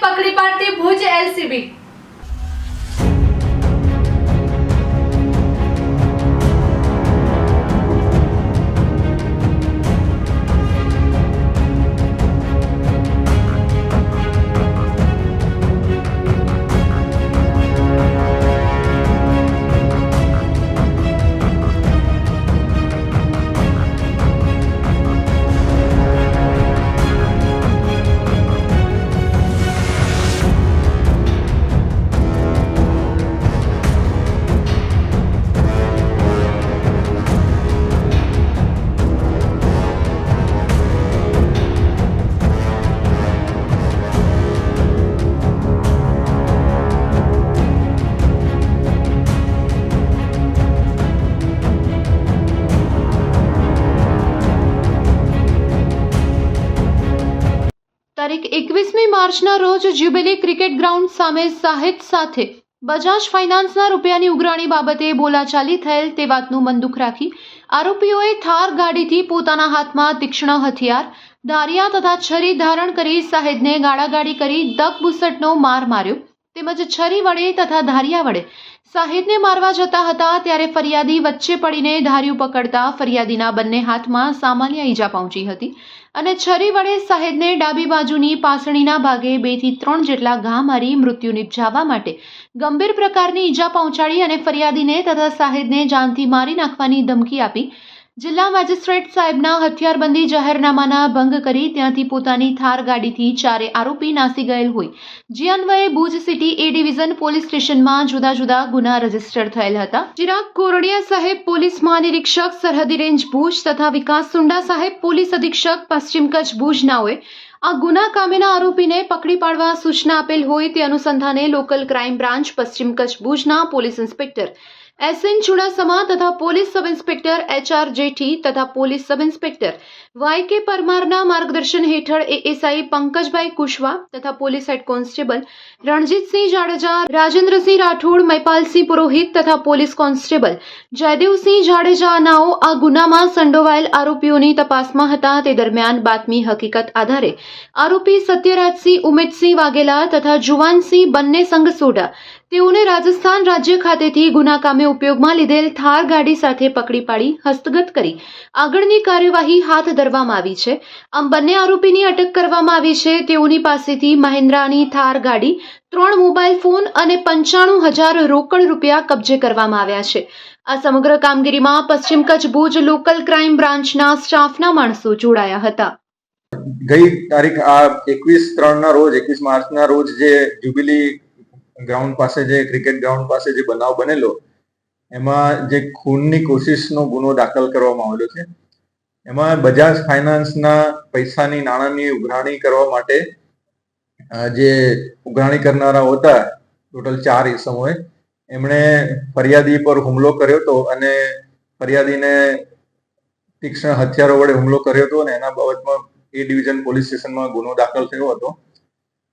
પકડી પાડતી ભુજ એલસીબી. તારીખ એકવીસમી માર્ચના રોજ જ્યુબિલી ક્રિકેટ ગ્રાઉન્ડ સામે સાહિદ સાથે બજાજ ફાઇનાન્સના રૂપિયાની ઉઘરાણી બાબતે બોલાચાલી થયેલ તે વાતનું મનદુખ રાખી આરોપીઓએ થાર ગાડીથી પોતાના હાથમાં તીક્ષ્ણ હથિયાર, ધારિયા તથા છરી ધારણ કરી સાહેદને ગાળાગાળી કરી દગબુસટનો માર માર્યો. તેમજ છરી વડે તથા ધારિયા વડે સાહિદને મારવા જતા હતા ત્યારે ફરિયાદી વચ્ચે પડીને ધાર્યું પકડતા ફરિયાદીના બંને હાથમાં સામાન્ય ઈજા પહોંચી હતી અને છરી વડે સાહેદને ડાબી બાજુની પાસણીના ભાગે બેથી ત્રણ જેટલા ઘા મારી મૃત્યુ નિપજાવવા માટે ગંભીર પ્રકારની ઈજા પહોંચાડી અને ફરિયાદીને તથા સાહેદને જાનથી મારી નાખવાની ધમકી આપી જિલ્લા મેજિસ્ટ્રેટ સાહેબના હથિયારબંધી જાહેરનામાના ભંગ કરી ત્યાંથી પોતાની થાર ગાડીથી ચારે આરોપી નાસી ગયેલ હોય. જે અન્વયે Bhuj city A division police સ્ટેશનમાં જુદા જુદા ગુના રજિસ્ટર થયેલ હતા. ચિરાગ કોરડિયા સાહેબ પોલીસ મહાનિરીક્ષક સરહદી રેન્જ ભુજ તથા વિકાસ સુંડા સાહેબ પોલીસ અધિક્ષક, પશ્ચિમ કચ્છ ભુજનાઓએ આ ગુના કામેના આરોપીને પકડી પાડવા સૂચના આપેલ હોય તે અનુસંધાને લોકલ ક્રાઇમ બ્રાન્ચ, પશ્ચિમ કચ્છ ભુજના police inspector S N Chudasama તથા police sub inspector H R Jethi તથા પોલીસ સબ ઇન્સ્પેક્ટર વાય કે પરમારના માર્ગદર્શન હેઠળ એએસઆઈ પંકજભાઈ કુશવા તથા police head constable Ranjitsinh Jadeja, Rajendrasinh Rathod, Mahipalsinh Purohit તથા પોલીસ કોન્સ્ટેબલ જયદેવસિંહ જાડેજાનાઓ આ ગુનામાં સંડોવાયેલ આરોપીઓની તપાસમાં હતા. તે દરમિયાન બાતમી હકીકત આધારે આરોપી સત્યરાજસિંહ, ઉમેદસિંહ વાઘેલા તથા જુવાનસિંહ બંને સંઘ સોઢા તેઓને રાજસ્થાન રાજ્ય ખાતેથી ગુના કામે ઉપયોગમાં લીધેલ થાર ગાડી સાથે પકડી પાડી હસ્તગત કરી આગળની કાર્યવાહી હાથ ધરવામાં આવી છે. આમ બંને આરોપીની અટક કરવામાં આવી છે. તેઓની પાસેથી મહિન્દ્રાની થાર ગાડી, ત્રણ મોબાઈલ ફોન અને પંચાણું હજાર રોકડ રૂપિયા કબજે કરવામાં આવ્યા છે. આ સમગ્ર કામગીરીમાં પશ્ચિમ કચ્છ ભુજ લોકલ ક્રાઇમ બ્રાન્ચના સ્ટાફના માણસો જોડાયા હતા. ગઈ તારીખ આ એકવીસ ત્રણ ના રોજ, એકવીસ માર્ચ ના રોજ જે જ્યુબિલી ગ્રાઉન્ડ પાસે જે ક્રિકેટ ગ્રાઉન્ડ પાસે જે બનાવ બનેલો, એમાં જે ખૂનની કોશિશનો ગુનો દાખલ કરવામાં આવેલો છે. એમાં બજાજ ફાઇનાન્સના પૈસાની નાણાંની ઉઘરાણી કરવા માટે જે ઉઘરાણી કરનારા હતા, ટોટલ ચાર ઇસમોએ એમણે ફરિયાદી પર હુમલો કર્યો હતો અને ફરિયાદીને તીક્ષ્ણ હથિયારો વડે હુમલો કર્યો હતો અને એના બાબતમાં એ ડિવિઝન પોલીસ સ્ટેશનમાં ગુનો દાખલ થયો હતો.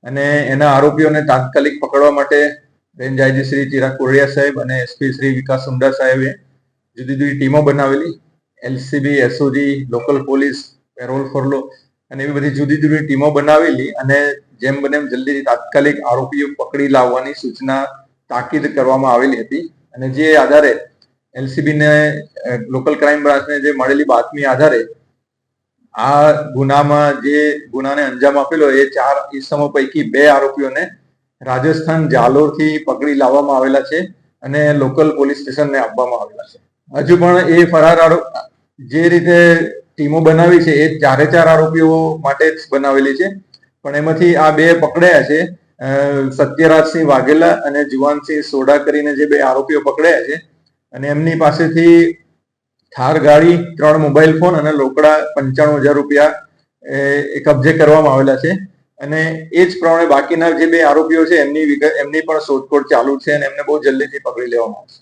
અને એના આરોપીઓને તાત્કાલિક પકડવા માટે range I G Shri Chirag Kordiya સાહેબ અને એસપી શ્રી વિકાસ સુંડા સાહેબે જુદી જુદી ટીમો બનાવેલી. LCB, SOG, local police, parole furlough અને એવી બધી જુદી જુદી ટીમો બનાવેલી અને જેમ બને એમ જલ્દી તાત્કાલિક આરોપીઓ પકડી લાવવાની સૂચના તાકીદ કરવામાં આવેલી હતી. અને જે આધારે એલસીબી ને લોકલ ક્રાઇમ બ્રાન્ચને જે મળેલી બાતમી આધારે આ ગુનામાં જે ગુનાને અંજામ આપેલો એ ચાર ઈસમો પૈકી બે આરોપીઓને રાજસ્થાન જાલોરથી પકડી લાવવામાં આવેલા છે અને લોકલ પોલીસ સ્ટેશનને આપવામાં આવેલા છે. હજુ પણ એ ફરાર આરોપ જે રીતે ટીમો બનાવી છે એ ચારે ચાર આરોપીઓ માટે જ બનાવેલી છે. પણ એમાંથી આ બે પકડાયા છે સત્યરાજસિંહ વાઘેલા અને જુવાનસિંહ સોડા કરીને જે બે આરોપીઓ પકડાયા છે અને એમની પાસેથી થાર ગાડી, ત્રણ મોબાઈલ ફોન અને લોકડા પંચાણું હજાર રૂપિયા, એ કબજે કરવામાં આવેલા છે. અને એ જ પ્રમાણે બાકીના જે બે આરોપીઓ છે, એમની એમની પણ શોધખોળ ચાલુ છે અને એમને બહુ જલ્દીથી પકડી લેવામાં આવશે.